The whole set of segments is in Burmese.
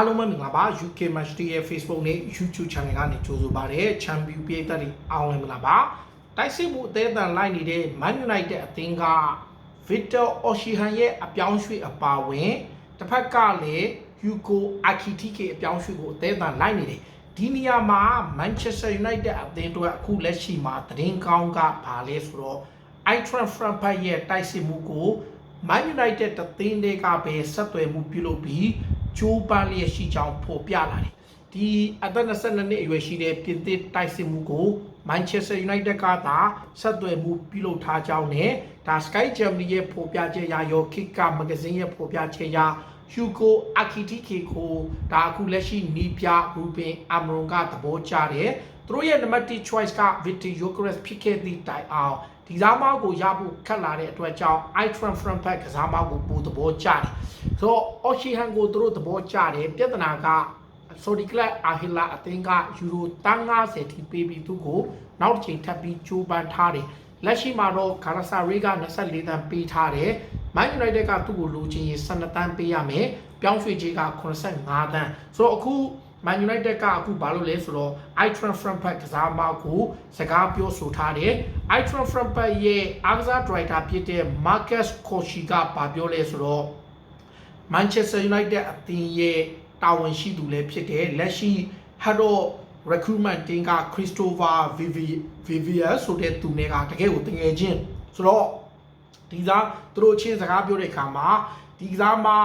အားလုံးပဲမင်္ဂလာပါ UK Match Day ရဲ့ Facebook နဲ့ YouTube Channel ကနေကြိုဆိုပါရစေ။ Champion ပြည်သက်တွေအားလုံးမင်္ဂလာပါ။တိုက်စစ်မှုအသေးအတန်လိုက်နေတဲ့ Man United အသင်းက Victor Osimhen ရဲ့အပြောင်းရွှေ့အပါဝင်တစ်ဖက်ကလည်း Hugo Ekitike အပြောင်းရွှေ့ကိုအသေးအတန်လိုက်နေတယ်။ဒီနေရာမှာ Manchester United အသင်းတို့အခုလက်ရှိမှာသတင်းကောင်းကဘာလဲဆိုတော့ Eintracht Frankfurt ရဲ့တိုက်စစ်မှုကို Man United တသင်းတွေကပဲဆက်သွယ်မှုပြုလုပ်ပြီး ကျိုးပန်းလျက်ရှိကြောင်းဖော်ပြလာတယ်။ဒီအသက်22နှစ်အရွယ်ရှိတဲ့ပြင်သစ်တိုက်စစ်မှုကို Manchester United ကသာဆက်သွယ်မှုပြုလုပ်ထားကြောင်းနဲ့ဒါ Sky Germany ရဲ့ဖော်ပြချက်အရရော Kicker Magazine ရဲ့ဖော်ပြချက်အရ Hugo Ekitike ကိုဒါအခုလက်ရှိနီးပြ Ruben Amorim ကသဘောကျတယ်။ သူတို့ရဲ့ number 1 choice က Victor Gyökeres ဖြစ်ခဲ့သည့်တိုင်အောင်ဒီစားမကိုရဖို့ခက်လာတဲ့အတွက်ကြောင့် Eintracht Frankfurt ကစားမကိုပိုသဘောကျတယ်။ဆိုတော့ Osimhen ကိုသူတို့သဘောကျတယ်ပြဿနာက Saudi Club Ahila အသင်းကယူရို150ထိပေးပြီးသူ့ကိုနောက်တစ်ချိန်ထပ်ပြီးကြိုးပမ်းထားတယ်။လက်ရှိမှာတော့ Galatasaray က24တန်းပေးထားတယ်။ Man United ကသူ့ကိုလိုချင်ရင်12တန်းပေးရမယ်။ပြောင်းရွှေ့ခြင်းက85တန်းဆိုတော့အခု Man United ကအခုဘာလို့လဲဆိုတော့ Eintracht Frankfurt ကစားမကိုစကားပြောဆိုထားတယ်။ Eintracht Frankfurt ရဲ့အားကစားဒရိုက်တာဖြစ်တဲ့ Marcus Koshi ကဘာပြောလဲဆိုတော့ Manchester United အသင်းရဲ့တာဝန်ရှိသူလည်းဖြစ်တယ်လက်ရှိ Head of Recruitment team က Christopher Vivier ဆိုတဲ့သူနဲ့ကတကယ်ကိုတကယ်ချင်းဆိုတော့ဒီသားသူတို့ချင်းစကားပြောတဲ့အခါမှာဒီကစားမှာ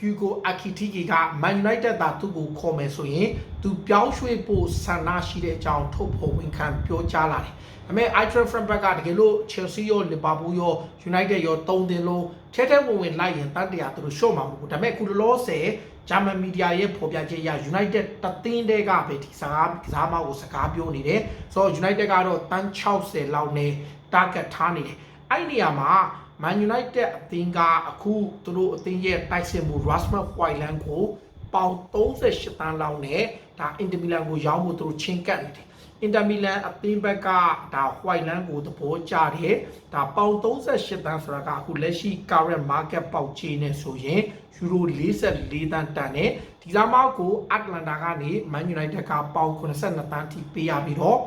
Hugo Ekitike က Man United သာသူ့ကိုခေါ်မယ်ဆိုရင်သူပြောင်းရွှေ့ဖို့ဆန္ဒရှိတဲ့အကြောင်းထုတ်ဖော်ဝန်ခံပြောကြားလာတယ်။ဒါပေမဲ့ Eintracht Frankfurt ကတကယ်လို့ Chelsea ရော Liverpool ရော United ရောသုံးသင်းလုံးထဲထဲဝင်ဝင်လိုက်ရင်တန်တရာသူတို့ရှော့မှာမဟုတ်ဘူး။ဒါပေမဲ့ခုလောလောဆယ်ဂျာမန်မီဒီယာရဲ့ဖော်ပြချက်အရ United တသင်းတဲကပဲဒီစကားကစားမကိုစကားပြောနေတယ်။ဆိုတော့ United ကတော့တန်း60လောက်နဲ့ target ထားနေတယ်။အဲ့ဒီနေရာမှာ Man United အသင်းကအခုသူတို့အသင်းရဲ့တိုက်စစ်မှု Rasmus Hojlund ကိုပေါင်38တန်းလောက်နဲ့ဒါ Inter Milan ကိုရောင်းဖို့သူတို့ချင်းကပ်နေတယ်။ Inter Milan အသင်းဘက်ကဒါ Hojlund ကိုသဘောကျတယ်။ဒါပေါင်38တန်းဆိုတာကအခုလက်ရှိ current market ပေါက်ချေနဲ့ဆိုရင်ယူရို44တန်းတန်နဲ့ဒီစားမောက်ကို Atlanta ကနေ Man United ကပေါင်82တန်းထိပေးရပြီးတော့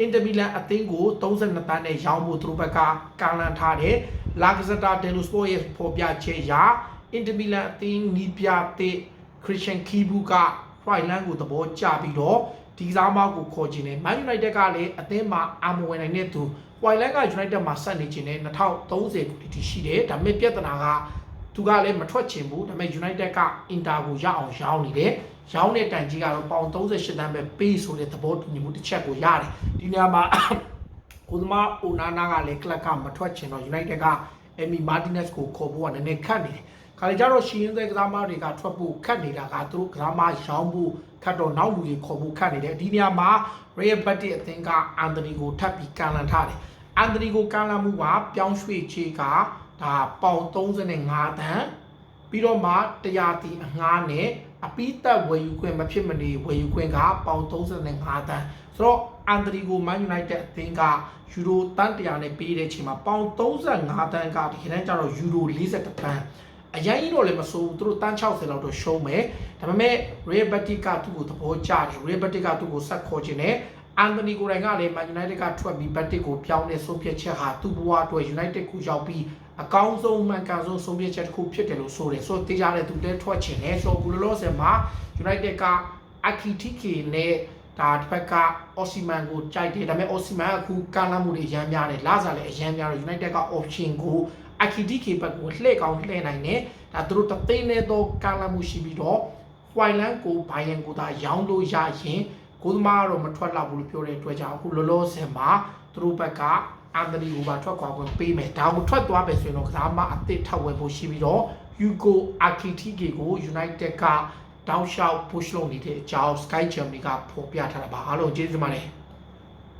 အင်တာမီလန်အသင်းကို32တန်းနဲ့ရောင်းဖို့သူတို့ဘက်ကကန့်လန့်ထားတယ်။လာဂဇတာဒယ်လိုစပိုရဲ့ဖော်ပြချက်အရအင်တာမီလန်အသင်းနီးပြတဲ့ခရစ်ရှန်ခီဘူကဖိုင်လန်ကိုသဘောကျပြီးတော့ဒီကစားမကိုခေါ်ခြင်းနဲ့ Man United ကလည်းအသင်းမှာအာမဝင်နိုင်တဲ့သူဝိုင်လန်က United မှာဆက်နေခြင်းနဲ့2030ခုတိရှိတယ်။ဒါပေမဲ့ပြဿနာကသူကလည်းမထွက်ချင်ဘူးဒါပေမဲ့ United ကအင်တာကိုရအောင်ရောင်းနေတယ် ရောင်းတဲ့တန်ကြီးကတော့ပေါင်38တန်းပဲပေးဆိုတဲ့သဘောတူညီမှုတစ်ချက်ကိုရတယ်ဒီနေရာမှာကိုသမားအိုနာနာကလည်းကလပ်ကမထွက်ချင်တော့ United ကအမီမာတင်နက်စ်ကိုခေါ်ဖို့ကနည်းနည်းခက်နေတယ်ခါလေကြတော့ရှီရင်တဲ့ကစားမတွေကထွက်ဖို့ခက်နေတာကသူတို့ကစားမရောင်းဖို့ခက်တော့နောက်လူတွေခေါ်ဖို့ခက်နေတယ်ဒီနေရာမှာ Real Betis အသင်းကအန်တိုနီကိုထပ်ပြီးကန်လန်ထားတယ်အန်တိုနီကိုကန်လန်မှုကပြောင်းရွှေ့ချေကဒါပေါင်35တန်းပြီးတော့မှတရားတီအငှားနဲ့ အပိသက်ဝယ်ယူခွင့်မဖြစ်မနေဝယ်ယူခွင့်ကပေါင်35တန်းဆိုတော့အန်ဒရီကိုမန်ယူနိုက်တက်အသင်းကယူရိုတန်100နဲ့ပေးတဲ့အချိန်မှာပေါင်35တန်းကဒီခန်းကျတော့ယူရို40တန်းအရင်ကြီးတော့လည်းမစိုးဘူးသူတို့တန်း60လောက်တော့ရှုံးမယ်ဒါပေမဲ့ Real Betis ကသူ့ကိုသဘောကျတယ် Real Betis ကသူ့ကိုဆက်ခေါ်ခြင်းနဲ့အန်တိုနီကိုယ်တိုင်ကလည်း Man United ကထွက်ပြီး Betis ကိုပြောင်းတဲ့ဆုံးဖြတ်ချက်ဟာသူ့ဘဝအတွက် United ကိုရောက်ပြီး အကောင်းဆုံးမှန်ကန်ဆုံးဆုံးဖြတ်ချက်တစ်ခုဖြစ်တယ်လို့ဆိုတယ်ဆိုတော့တေးကြတဲ့သူလည်းထွက်ချင်တယ်ဆိုတော့ကူလောလောဆယ်မှာ United က Akitike နဲ့ဒါတစ်ဖက်က Osimhen ကိုကြိုက်တယ်ဒါပေမဲ့ Osimhen ကအခုကမ်းလှမ်းမှုတွေရမ်းများတယ်လာစားလည်းအရမ်းများတော့ United က option ကို Akitike ဘက်ကိုလှည့်ကောင်းလှည့်နိုင်တယ်ဒါသူတို့တသိန်းနဲ့တော့ကမ်းလှမ်းမှုရှိပြီးတော့ Hojlund ကို Bayern ကိုသာရောင်းလို့ရရင်ကိုသမားကတော့မထွက်တော့ဘူးလို့ပြောတဲ့အတွက်ကြောင့်အခုလောလောဆယ်မှာသူတို့ဘက်က အန်တိုနီကိုပါထွက်ခွာခွင့်ပေးမယ်ဒါကိုထွက်သွားပဲဆိုရင်တော့ကစားမအသစ်ထောက်ဝယ်ဖို့ရှိပြီးတော့ Hugo Ekitike ကို United ကတောက်လျှောက် push လုပ်နေတဲ့အကြောင်း Sky Germany ကဖော်ပြထားတာပါအားလုံးကျေးဇူးတင်ပါတယ်